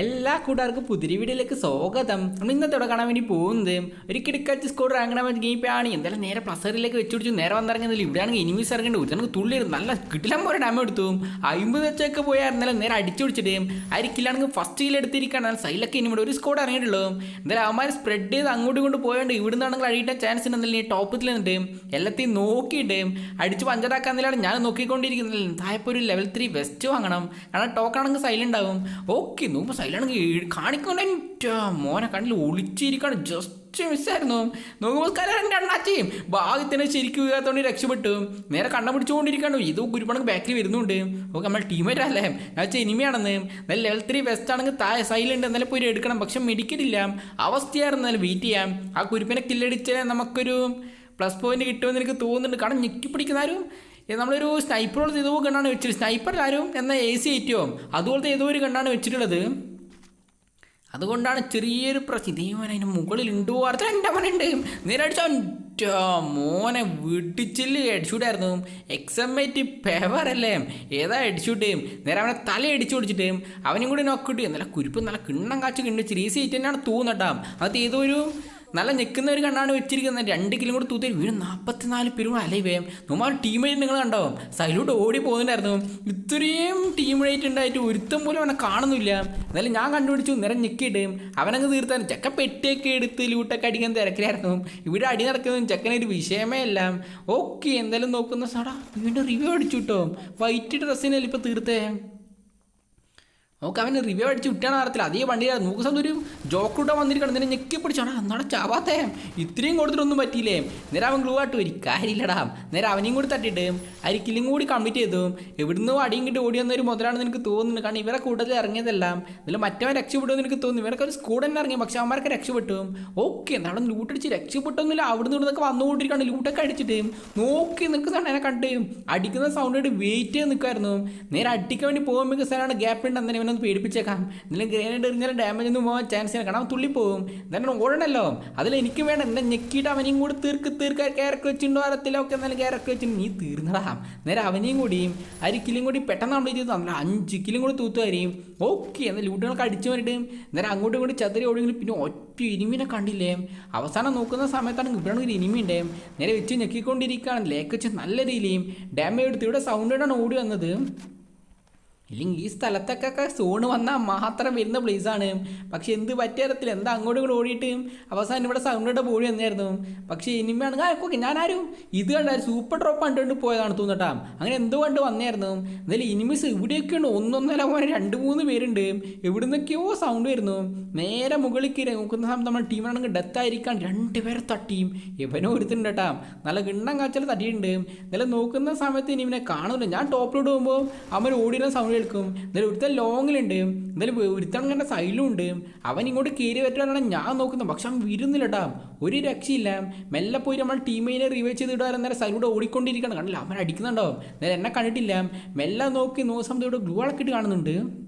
എല്ലാ കൂട്ടുകാർക്കും പുതിരി വീഡിയോയിലേക്ക് സ്വാഗതം. നമ്മൾ ഇന്നത്തോടെ കാണാൻ വേണ്ടി പോകുന്നത് ഒരു കിടക്കാച്ച് സ്കോർ ഗെയിം ഗെയിമാണ് എന്തായാലും നേരെ പ്ലസറിലേക്ക് വെച്ച് പിടിച്ചു. നേരെ വന്നിറങ്ങുന്നില്ല ഇവിടെയാണെങ്കിൽ ഇനിമീസ് ഇറങ്ങേണ്ടി ഒരു തുള്ളി നല്ല കിട്ടില്ല പോലെ ഡാമ എടുത്തു. അമ്പത് വെച്ചൊക്കെ പോയായിരുന്നാലും നേരെ അടിച്ചു പിടിച്ചിട്ട് ആയിരിക്കില്ലാണെങ്കിൽ ഫസ്റ്റ് കിൽ എടുത്തിരിക്കുകയാണ്. സൈലൊക്കെ ഇനി ഇവിടെ ഒരു സ്കോഡ് ഇറങ്ങിയിട്ടുള്ളൂ. എന്തായാലും അവന്മാർ സ്പ്രെഡ് ചെയ്ത് അങ്ങോട്ടും ഇങ്ങോട്ട് പോയോണ്ട് ഇവിടെ നിന്നാണെങ്കിൽ അടിയിട്ടാൻ ചാൻസ് ഉണ്ടെന്നില്ല ഈ ടോപ്പത്തിൽ നിന്നിട്ട് എല്ലാത്തെയും നോക്കിയിട്ട് അടിച്ച് പഞ്ചറാക്കാന്നില്ലാണ് ഞാൻ നോക്കിക്കൊണ്ടിരിക്കുന്നില്ല തായപ്പോൾ ഒരു ലെവൽ ത്രീ വെസ്റ്റ് വാങ്ങണം. കാരണം ടോക്കാണെങ്കിൽ സൈലന്റ് ആവും. ഓക്കെ നോക്കുമ്പോൾ സൈലാണെങ്കിൽ കാണിക്കൊണ്ട് മോനെ കണ്ണിൽ ഒളിച്ചിരിക്കാണ്. ജസ്റ്റ് മിസ്സായിരുന്നു നോക്കുമ്പോൾ അണ്ണാച്ചയും. ഭാഗ്യത്തിന് ശരിക്കും വീഴാത്തോണ്ട് രക്ഷപ്പെട്ടു. നേരെ കണ്ണ പിടിച്ചുകൊണ്ടിരിക്കാണ് ഇത് ഗുരുപണക്ക് ബാക്കിൽ വരുന്നുണ്ട്. ഓക്കെ നമ്മൾ ടീമേറ്റ് അല്ലേ? ഞാൻ വെച്ചാൽ ഇനിമയാണെന്ന്. നല്ല ലെവൽ ത്രീ വെസ്റ്റ് ആണെങ്കിൽ താഴെ സൈലുണ്ട് എന്നാലും പോയി എടുക്കണം. പക്ഷെ മെഡിക്കലില്ല അവസ്ഥയായിരുന്നു. എന്നാലും വെയിറ്റ് ചെയ്യാം. ആ കുരുപ്പിനെ കില്ലടിച്ചാൽ നമുക്കൊരു പ്ലസ് പോയിന്റ് കിട്ടുമെന്ന് എനിക്ക് തോന്നുന്നുണ്ട്. കാരണം ഞെക്കി പിടിക്കുന്ന ആരും ഏ, നമ്മളൊരു സ്നൈപ്പറോട് ഏതോ കണ്ണാണ് വെച്ചിട്ട് ആരും. എന്നാൽ എ സി ഐറ്റോ അതുപോലത്തെ ഏതോ ഒരു കണ്ണാണ് വെച്ചിട്ടുള്ളത്. അതുകൊണ്ടാണ് ചെറിയൊരു പ്രശ്നം. മോനെ അതിന് മുകളിൽ ഉണ്ടോ അടുത്ത എന്റെ മോനുണ്ട് നേരെ അടിച്ചോ എന്റെ മോനെ വെട്ടിച്ചിൽ ഹെഡ്ഷൂട്ട് ആയിരുന്നു. എക്സമേറ്റ് അല്ലേ? ഏതാ ഹെഡ്ഷൂട്ട് നേരെ അവനെ തല അടിച്ചു പിടിച്ചിട്ടേയും അവനും കൂടി നോക്കിട്ട് നല്ല കുരുപ്പ് നല്ല കിണ്ണം കാച്ചു കിണ്ണിച്ച് ചെറിയ സീറ്റ് തന്നെയാണ് തോന്നട്ടാം അത് ഏതോ ഒരു നല്ല നിൽക്കുന്ന ഒരു കണ്ണാണ് വെച്ചിരിക്കുന്നത്. രണ്ട് കിലോ കൂടെ തൂത്തി വീണ് നാൽപ്പത്തിനാല് പേരും വേം. നമ്മൾ ടീമേറ്റ് നിങ്ങൾ കണ്ടോ സൈലോട്ട് ഓടി പോകുന്നുണ്ടായിരുന്നു. ഇത്രയും ടീമേറ്റ് ഉണ്ടായിട്ട് ഒരുത്തം പോലും അവനെ കാണുന്നില്ല. എന്നാലും ഞാൻ കണ്ടുപിടിച്ചു. നിറം ഞെക്കിയിട്ട് അവനങ്ങ് തീർത്താൻ ചെക്ക പെട്ടിയൊക്കെ എടുത്ത് ലൂട്ടൊക്കെ അടിക്കാൻ തിരക്കിലായിരുന്നു. ഇവിടെ അടി നടക്കുന്നതും ചെക്കനൊരു വിഷയമേ അല്ല. ഓക്കെ എന്തായാലും നോക്കുന്ന സാടാ വീണ്ടും റിവ്യൂ അടിച്ചു കേട്ടോ വൈറ്റ് ഡ്രസ്സിനല്ലേ ഇപ്പോൾ തീർത്തേ? നമുക്ക് അവന് റിവ്യൂ അടിച്ച് വിട്ടാണ് അറിയത്തില്ല. അതേ വണ്ടി നമുക്ക് സ്വന്തം ഒരു ജോക്കൂട്ട വന്നിരിക്കണം. നിന്നെ ഞെക്കി പിടിച്ചോടാ എന്നാണ് ചാവാത്തേ? ഇത്രയും കൊടുത്തിട്ടൊന്നും പറ്റിയില്ലേ? നേരെ അവൻ ഗ്ലൂ ആട്ട് ഒരു കാര്യമില്ലടാ. നേരെ അവനെയും കൂടി തട്ടിട്ട് അരിക്കലും കൂടി കംപ്ലീറ്റ് ചെയ്തു. എവിടുന്ന് അടിയും കിട്ടി ഓടി വന്ന ഒരു മുതലാണെന്ന് എനിക്ക് തോന്നുന്നത്. കാരണം ഇവരെ കൂട്ടത്തിൽ ഇറങ്ങിയതെല്ലാം. ഇതിൽ മറ്റവൻ രക്ഷപ്പെടുമെന്ന് എനിക്ക് തോന്നുന്നു. ഇവരൊക്കെ ഒരു സ്കൂൾ തന്നെ ഇറങ്ങി. പക്ഷെ അവന്മാരൊക്കെ രക്ഷപ്പെട്ടു. ഓക്കെ നാളെ ലൂട്ടടിച്ച് രക്ഷപ്പെട്ടൊന്നുമില്ല. അവിടുന്ന് ഇവിടുന്നൊക്കെ വന്നുകൊണ്ടിരിക്കുകയാണ്. ലൂട്ടൊക്കെ അടിച്ചിട്ട്. നോക്കി നിൽക്കുന്നതാണ് എന്നെ കണ്ട്. അടിക്കുന്ന സൗണ്ട് ആയിട്ട് വെയിറ്റ് ചെയ്ത് നിൽക്കുമായിരുന്നു നേരെ അടിക്കാൻ വേണ്ടി പോകുമ്പോൾ സാറാണ് ഗ്യാപ്പ് ഉണ്ട് അന്നേരം ഇവനൊന്ന് പേടിപ്പിച്ചേക്കാം എന്തെങ്കിലും ഗ്രേനേഡ് എറിഞ്ഞാലും ഡാമേജ് ഒന്നും പോകാൻ ചാൻസ് ഇല്ല. കാരണം അവൻ തുള്ളിപ്പോവും എന്തായാലും ഓടണല്ലോ. അതിൽ എനിക്ക് വേണം എന്നെ ഞെക്കിയിട്ട് അവനെയും കൂടി തീർക്ക് തീർക്കാൻ കയറക്ക് വെച്ചിട്ടുണ്ടോ അരത്തിലൊക്കെ എന്നാലും കയറക്ക് വെച്ചിട്ട് നീ തീർന്നടാ. നേരെ അവനെയും കൂടിയും അരിക്കിലും കൂടി പെട്ടെന്ന് കംപ്ലീറ്റ് ചെയ്ത് തന്നെ. അഞ്ച് കിലും കൂടി തൂത്തു വരെയും ഓക്കെ എന്നാൽ ലൂട്ടുകളൊക്കെ അടിച്ചു വന്നിട്ട് നേരെ അങ്ങോട്ടും ഇങ്ങോട്ടും ചതുരി ഓടിയെങ്കിലും പിന്നെ ഒറ്റ ഇനിമിനെ കണ്ടില്ലേ? അവസാനം നോക്കുന്ന സമയത്താണ് ഇവിടെ ഒരു ഇനിമി ഇനിമിയുണ്ട് നേരെ വെച്ച് ഞെക്കിക്കൊണ്ടിരിക്കുകയാണ്. ലേക്ക് വെച്ച് നല്ല രീതിയിലും ഡാമേജ് എടുത്ത്. ഇവിടെ സൗണ്ടാണ് ഓടി വന്നത്. ഇല്ലെങ്കിൽ ഈ സ്ഥലത്തൊക്കെ സോണ് വന്നാൽ മാത്രം വരുന്ന പ്ലേസാണ് പക്ഷെ എന്ത് തരത്തിൽ എന്താ അങ്ങോട്ടും ഇങ്ങോട്ട് ഓടിയിട്ട്? അവസാനം ഇവിടെ സൗണ്ടിട്ട് പോയി വന്നായിരുന്നു. പക്ഷേ ഇനിമയാണ് ആ ഓക്കെ ഞാനാരും ഇത് കണ്ടാൽ സൂപ്പർ ഡ്രോപ്പ് കണ്ടുകൊണ്ട് പോയതാണ് തോന്നട്ടാ അങ്ങനെ എന്തോ കണ്ട് വന്നായിരുന്നു. എന്തായാലും ഇനിമിസ് ഇവിടെയൊക്കെയുണ്ട് ഒന്നൊന്നര പോലെ രണ്ട് മൂന്ന് പേരുണ്ട്. എവിടുന്നൊക്കെയോ സൗണ്ട് വരുന്നു. നേരെ മുകളിൽ കയറി നോക്കുന്ന സമയത്ത് നമ്മുടെ ടീമാണെങ്കിൽ ഡെത്ത് ആയിരിക്കാൻ രണ്ട് പേരെ തട്ടിയും. ഇവനോ ഒരുത്തുണ്ട് നല്ല കിണ്ണം കാച്ചൽ തട്ടിയിട്ടുണ്ട്. എന്നാലും നോക്കുന്ന സമയത്ത് ഇനി ഇവനെ കാണുന്നില്ല ഞാൻ ടോപ്പിലോട്ട് പോകുമ്പോൾ അവൻ ഓടിയിരുന്ന സൗണ്ട് കേൾക്കും എന്നാലും ഒരുത്തൻ ലോങ്ങിലുണ്ട്. എന്നാലും ഒരുത്തൻ കണ്ട സൈഡിലും ഉണ്ട്. അവൻ ഇങ്ങോട്ട് കയറി പറ്റാനാണ് ഞാൻ നോക്കുന്നത്. പക്ഷെ അവൻ വിരുന്നില്ലട്ടാ. ഒരു രക്ഷയില്ല. മെല്ലെ പോയി നമ്മൾ ടീമിനെ റിവൈവ് ചെയ്ത് ഇടാൻ നേരം സൈഡിലൂടെ ഓടിക്കൊണ്ടിരിക്കണം കണ്ടില്ല? അവൻ അടിക്കുന്നുണ്ടാവും. നേരെ എന്നെ കണ്ടിട്ടില്ല. മെല്ലെ നോക്കി നോക്കുന്ന സമയത്ത് ഇവിടെ ഗ്ലൂ അളക്കിട്ട് കാണുന്നുണ്ട്.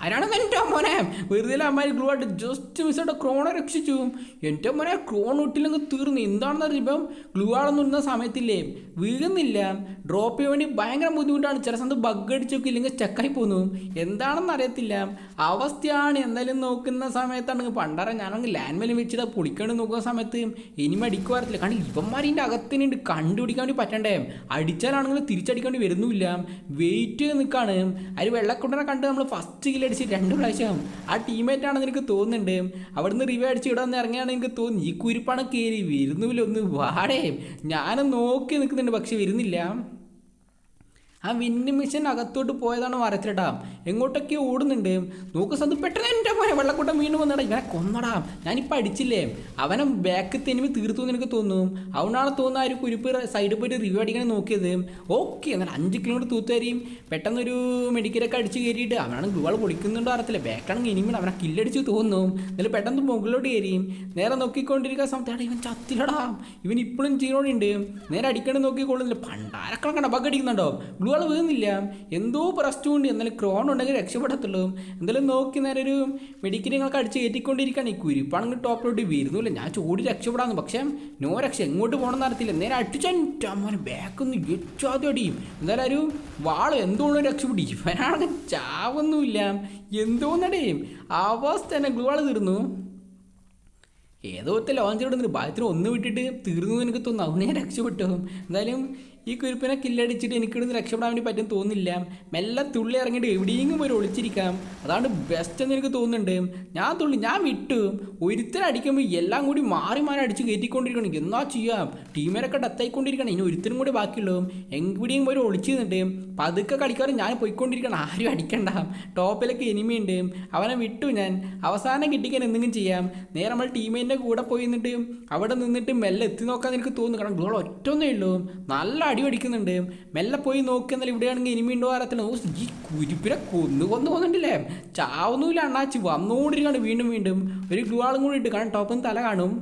ആരാണെന്ന് എന്റെ മോനെ? വെറുതെ അമ്മാരി ഗ്ലൂ ആയിട്ട് ജസ്റ്റ് മിസ്സായിട്ട് ക്രോണെ രക്ഷിച്ചു. എന്റെ മോനെ ക്രോൺ ഒട്ടില്ലെങ്കിൽ തീർന്നു. എന്താണെന്ന് അറിയുമ്പം ഗ്ലൂ ആളൊന്നും ഇടുന്ന സമയത്തില്ലേ? വീഴുന്നില്ല. ഡ്രോപ്പ് ചെയ്യാൻ വേണ്ടി ഭയങ്കര ബുദ്ധിമുട്ടാണ്. ചില സമയത്ത് ബഗ് അടിച്ചൊക്കെ ഇല്ലെങ്കിൽ സ്റ്റക്കായി പോന്നു എന്താണെന്ന് അറിയത്തില്ല. അവസ്ഥയാണ്. എന്തായാലും നോക്കുന്ന സമയത്താണ്. പണ്ടറ ഞാനാണെങ്കിൽ ലാൻഡ് മേലും വെച്ചിട്ട് പൊളിക്കേണ്ടി നോക്കുന്ന സമയത്ത് ഇനിമ അടിക്കുവാറില്ല കാരണം ഇവന്മാരിന്റെ അകത്തിനുണ്ട്. കണ്ടുപിടിക്കാൻ വേണ്ടി പറ്റണ്ടേ? അടിച്ചാലാണെങ്കിൽ തിരിച്ചടിക്കാൻ വേണ്ടി വരുന്നുമില്ല വെയിറ്റ് നിൽക്കാണ്. അതിൽ വെള്ളക്കുണ്ടനെ കണ്ട് നമ്മൾ ഫസ്റ്റ് അടിച്ച് രണ്ട് പ്രാവശ്യം. ആ ടീമേറ്റ് ആണെന്ന് എനിക്ക് തോന്നുന്നുണ്ട്. അവിടുന്ന് റിവ്യൂ അടിച്ച് ഇവിടെ വന്ന് ഇറങ്ങിയാണ് എനിക്ക് തോന്നുന്നു. ഈ കുരിപ്പാണ് കയറി. വരുന്നുമില്ല ഒന്ന് വാടേ. ഞാനും നോക്കി നിൽക്കുന്നുണ്ട് പക്ഷെ വരുന്നില്ല. ആ വിന്നിംഗ് മിഷൻ അകത്തോട്ട് പോയതാണ് വരച്ചിട്ടാ എങ്ങോട്ടൊക്കെ ഓടുന്നുണ്ട്. നോക്ക് സ്ഥലത്ത് പെട്ടെന്ന് എന്റെ പോലെ വെള്ളക്കൂട്ടം വീണ്ടും വന്നടാ. ഇവനെ കൊന്നടാ. ഞാനിപ്പോൾ അടിച്ചില്ലേ അവനെ ബാക്ക് തെനിമി തീർത്തു എന്ന് എനിക്ക് തോന്നും. അതുകൊണ്ടാണ് തോന്നുന്നത് ആ ഒരു കുരിപ്പ് സൈഡിൽ പോയിട്ട് റിവ്യൂ അടിക്കാൻ നോക്കിയത്. ഓക്കെ എന്നാൽ അഞ്ച് കിലോമീറ്റർ തൂത്തുകാരിയും പെട്ടെന്നൊരു മെഡിക്കലൊക്കെ അടിച്ച് കയറിയിട്ട് അവനാണ് ഗുവാൾ പൊളിക്കുന്നുണ്ടോ അറിയത്തില്ല. ബാക്കാണെങ്കിൽ ഇനിമീൻ അവനെ കില്ലടിച്ച് തോന്നും. എന്നിട്ട് പെട്ടെന്ന് മുകളിലോട്ട് കയറിയും നേരെ നോക്കിക്കൊണ്ടിരിക്കുന്ന സമയത്താണ് ഇവൻ ചത്തിലടാം ഇവൻ ഇപ്പോഴും ജീവനോടുണ്ട് നേരെ അടിക്കണ നോക്കിക്കൊള്ളുന്നില്ല. പണ്ടാരക്കണക്കണ്ട ബഗ് അടിക്കുന്നുണ്ടോ ഗ്ലൂവാൾ വീഴുന്നില്ല. എന്തോ പ്രശ്നമുണ്ട് എന്നാലും ക്രോൺ ഉണ്ടെങ്കിൽ രക്ഷപ്പെടത്തുള്ളൂ. എന്തായാലും നോക്കി നേരെ ഒരു മെഡിക്കൽ ഞങ്ങൾക്ക് അടിച്ച് കയറ്റിക്കൊണ്ടിരിക്കുകയാണ് ഈ കുരിപ്പാണെങ്കിൽ ടോപ്പിലോട്ട് വീരുന്നില്ല ഞാൻ ചൂടി രക്ഷപ്പെടാന്ന്. പക്ഷേ നോ രക്ഷ. എങ്ങോട്ട് പോകണമെന്ന് അറിയത്തില്ല. നേരെ അടിച്ചാൻ ബാക്കൊന്ന് ഏറ്റവും അടിയും എന്തായാലും ഒരു വാൾ എന്തുകൊണ്ടും രക്ഷപ്പെടും ഇവനാണെങ്കിൽ ചാവൊന്നുമില്ല. എന്തോന്നടേയും അവസ്ഥ തന്നെ. ഗ്ലൂവാൾ തീർന്നു. ഏതോ ഒറ്റ ലോഞ്ച് ഇടുന്നുണ്ട്. ഭാഗത്തിന് ഒന്ന് വിട്ടിട്ട് തീർന്നു എനിക്ക് തോന്നുന്നു. അവനെ രക്ഷപ്പെട്ടു. എന്തായാലും ഈ കുരുപ്പിനെ കില്ലടിച്ചിട്ട് എനിക്കിടുന്ന് രക്ഷപ്പെടാൻ വേണ്ടി പറ്റും തോന്നുന്നില്ല മെല്ലെ തുള്ളി ഇറങ്ങിയിട്ട് എവിടെയെങ്കിലും പോയി ഒളിച്ചിരിക്കാം. അതാണ് ബെസ്റ്റ് എന്ന് എനിക്ക് തോന്നുന്നുണ്ട്. ഞാൻ തുള്ളി ഞാൻ വിട്ടു. ഒരുത്തരം അടിക്കുമ്പോൾ എല്ലാം കൂടി മാറി മാറി അടിച്ച് കയറ്റിക്കൊണ്ടിരിക്കണം. എന്നാ ചെയ്യാം? ടീമിനൊക്കെ ഡെത്തായിക്കൊണ്ടിരിക്കണം ഇനി ഒരുത്തരും കൂടി ബാക്കിയുള്ളൂ. എവിടെയും പോയി ഒളിച്ചു നിന്നിട്ട് പതുക്കെ കളിക്കാറ് ഞാൻ പോയിക്കൊണ്ടിരിക്കണം. ആരും അടിക്കണ്ട. ടോപ്പിലൊക്കെ എനിമിയുണ്ട് അവനെ വിട്ടു ഞാൻ. അവസാനം കിട്ടിക്കാൻ എന്തെങ്കിലും ചെയ്യാം. നേരെ നമ്മൾ ടീമിന്റെ കൂടെ പോയി നിന്നിട്ട് അവിടെ നിന്നിട്ട് മെല്ലെ എത്തി നോക്കാൻ എനിക്ക് തോന്നുന്നു. കാരണം ഗോൾ ഒറ്റൊന്നേ ഉള്ളൂ. നല്ല അടി അടിക്കുന്നുണ്ട് മെല്ലെ പോയി നോക്കിയെന്നാൽ ഇവിടെയാണെങ്കിൽ ഇനിമി ഉണ്ടോ അറിയത്തില്ല ഓ ഈ കുരിപ്പിനെ കൊന്നു കൊന്നു പോകുന്നുണ്ടല്ലേ? ചാവുന്നില്ല അണ്ണാച്ചി. വന്നുകൊണ്ടിരിക്കുകയാണ് വീണ്ടും വീണ്ടും. ഒരു ഗ്ലൂവാളും കൂടി ഇട്ട് കാരണം ടോപ്പിൽ നിന്ന് തല കാണും.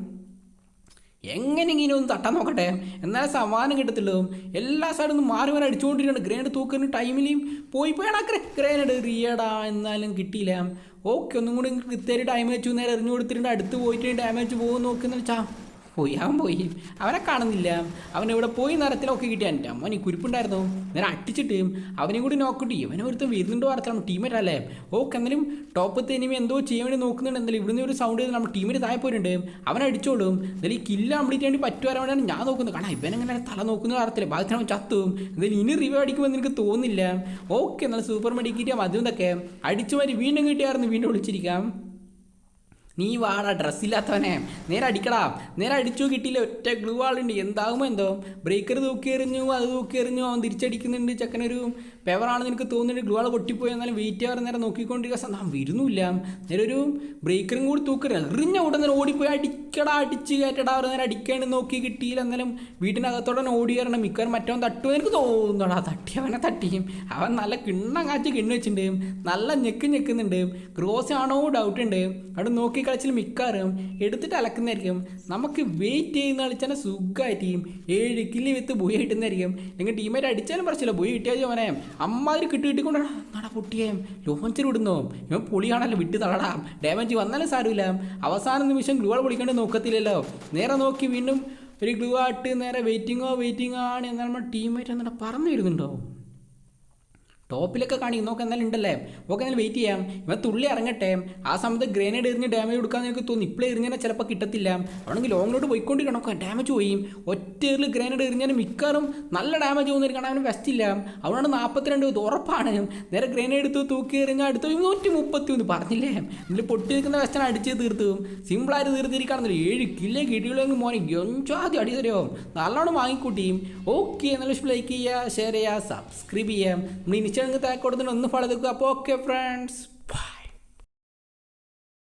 എങ്ങനെ ഇങ്ങനെ ഒന്ന് തട്ടാൻ നോക്കട്ടെ? എന്നാലേ സമ്മാനം കിട്ടത്തുള്ളൂ. എല്ലാ സൈഡിൽ നിന്ന് മാറി മാറി അടിച്ചുകൊണ്ടിരിക്കുകയാണ്. ഗ്രേനഡ് തൂക്കുന്ന ടൈമിലും പോയി പോയാണ് ഗ്രേനഡ് റിയടാ എന്നാലും കിട്ടിയില്ല. ഓക്കെ ഒന്നും കൂടി കൃത്യമായിട്ട് ടൈം വെച്ചു നേരെ എറിഞ്ഞു കൊടുത്തിട്ടുണ്ട്. അടുത്ത് പോയിട്ട് ഡാമേജ് പോകുമെന്ന് നോക്കുന്ന ചാ. പോയി അവൻ പോയി. അവനെ കാണുന്നില്ല. അവൻ ഇവിടെ പോയി നിറത്തിലൊക്കെ കിട്ടിയാൻ അമ്മ നീ കുരിപ്പുണ്ടായിരുന്നു? നേരെ അടിച്ചിട്ട് അവനെയും കൂടി നോക്കിട്ട് ഇവനെ ഒരുത്തം വരുന്നുണ്ടോ വാർത്തയാണ് ടീമേറ്റ് അല്ലേ? ഓക്കെ എന്നാലും ടോപ്പത്തെ ഇനിമി എന്തോ ചെയ്യാൻ വേണ്ടി നോക്കുന്നുണ്ട്. എന്തായാലും ഇവിടുന്ന് ഒരു സൗണ്ട് ചെയ്ത് നമ്മുടെ ടീമിന് താഴെ പോയിട്ടുണ്ട്. അവൻ അടിച്ചോളും. എന്തായാലും ഈ കില്ല കംപ്ലീറ്റ് വേണ്ടി പറ്റുവാൻ വേണ്ടിയാണ് ഞാൻ നോക്കുന്നത്. കാരണം ഇവനെങ്ങനെ തല നോക്കുന്ന അറിയത്തില്ല. ഭാഗത്തിന് അവൻ ചത്തും. എന്തായാലും ഇനി റിവ്യൂ അടിക്കുമെന്ന് എനിക്ക് തോന്നുന്നില്ല. ഓക്കെ എന്നാൽ സൂപ്പർ മെഡിക്കിറ്റ് അതും ഇതൊക്കെ അടിച്ചു വീണ്ടും കിട്ടിയായിരുന്നു വീണ്ടും വിളിച്ചിരിക്കാം. നീ വാടാ ഡ്രസ്സില്ലാത്തവനെ നേരെ അടിക്കടാ. നേരെ അടിച്ചു കിട്ടിയില്ല ഒറ്റ ഗ്ലൂ ആളുണ്ട്. എന്താകുമോ എന്തോ. ബ്രേക്കർ തൂക്കി എറിഞ്ഞു അത് തൂക്കി എറിഞ്ഞു അവൻ തിരിച്ചടിക്കുന്നുണ്ട്. ചെക്കനൊരു പെവറാണെന്ന് എനിക്ക് തോന്നുന്നുണ്ട്. ഗ്ലൂ ആൾ പൊട്ടിപ്പോയി. എന്നാലും വെയിറ്റ് ചെയ്യാറ് നേരെ നോക്കിക്കൊണ്ടിരിക്കുക നാം വരുന്നില്ല. നേരെ ഒരു ബ്രേക്കറും കൂടി തൂക്കി എറിഞ്ഞ. ഉടനെ ഓടിപ്പോയി. അടിക്കടാ അടിച്ച് കയറ്റടാ അവർ നേരെ അടിക്കാണ്ട് നോക്കി കിട്ടിയില്ല. എന്നാലും വീട്ടിനകത്തോടെ ഓടി കയറണം മിക്കവാറും മറ്റവൻ തട്ടുമെന്ന് എനിക്ക് തോന്നുന്നടാ തട്ടി അവനെ തട്ടിയും. അവൻ നല്ല കിണ്ണം കാച്ച് കിണ്ണു വെച്ചിട്ടുണ്ട്. നല്ല ഞെക്ക് ഞെക്കുന്നുണ്ട്. ക്രോസ് ആണോ ഡൗട്ട് ഉണ്ട്. അവിടെ നോക്കി കളിച്ചാൽ മിക്കാറും എടുത്തിട്ട് അലക്കുന്നതായിരിക്കും. നമുക്ക് വെയിറ്റ് ചെയ്യുന്ന കളിച്ചാൽ സുഖമായിട്ടും ഏഴ് കില്ലി വിത്ത് ബോയ് കിട്ടുന്നതായിരിക്കും. നിങ്ങൾ ടീമേറ്റ് അടിച്ചാലും പ്രശ്നമില്ല. ബോയ് കിട്ടിയാൽ മോനെ. അമ്മാതിരി കിട്ടി കിട്ടിക്കൊണ്ടാണ് നട പൊട്ടിയേം? ലോഞ്ചർ വിടുന്നു ഇവൻ പൊളിയാണല്ലോ വിട്ട് തളടാം ഡാമേജ് വന്നാലും സാരമില്ല. അവസാന നിമിഷം ഗ്ലൂ പൊളിക്കേണ്ടി നോക്കത്തില്ലല്ലോ. നേരെ നോക്കി വീണ്ടും ഒരു ഗ്ലൂ ആയിട്ട് നേരെ വെയിറ്റിങ്ങോ വെയിറ്റിങ്ങോ ആണ് എന്നാൽ നമ്മുടെ ടീമേറ്റ് എന്നിട്ട് പറഞ്ഞു വരുന്നുണ്ടോ? ടോപ്പിലൊക്കെ കാണിക്കും നോക്കാം എന്നാലും ഉണ്ടല്ലേ? ഓക്കെ എന്നാലും വെയിറ്റ് ചെയ്യാം. ഇവ തുള്ളി ഇറങ്ങട്ടെ. ആ സമയത്ത് ഗ്രനേഡ് എറിഞ്ഞ് ഡാമേജ് കൊടുക്കാൻ എനിക്ക് തോന്നി ഇപ്പോഴേ എറിഞ്ഞാൽ ചിലപ്പോൾ കിട്ടത്തില്ല. അവിടെങ്കിൽ ലോങ്ങിലോട്ട് പോയിക്കൊണ്ടിരിക്കണം ഡാമേജ് പോയി. ഒറ്റ എറിൽ ഗ്രനേഡ് എറിഞ്ഞാലും മിക്കവാറും നല്ല ഡാമേജ് പോകുന്നിരിക്കണം അവന് വെസ്റ്റില്ല അതുകൊണ്ട് നാൽപ്പത്തിരണ്ട് ഉറപ്പാണ്. നേരെ ഗ്രനേഡ് എടുത്ത് തൂക്കി എറിഞ്ഞാൽ അടുത്ത് നൂറ്റി മുപ്പത്തി ഒന്ന് പറഞ്ഞില്ലേ? ഇതിൽ പൊട്ടി നിൽക്കുന്ന വെസ്റ്റൻ അടിച്ച് തീർത്തു. സിമ്പിളായിട്ട് തീർത്തിരിക്കാണെന്നില്ല ഏഴ് കില്ലേ കിട്ടിയുള്ളെങ്കിൽ മോനെ എഞ്ചാദ്യം അടി തരുമോ? നല്ലോണം വാങ്ങിക്കൂട്ടിയും ഓക്കെ നല്ല ലൈക്ക് ചെയ്യുക ഷെയർ ചെയ്യുക സബ്സ്ക്രൈബ് ചെയ്യാം നമ്മൾ ഇനിച്ചാണെങ്കിൽ താഴെ കൊടുത്തിട്ട് ഒന്ന് ഫോളോ ചെയ്തേക്കുക അപ്പോൾ ഓക്കെ ഫ്രണ്ട്സ്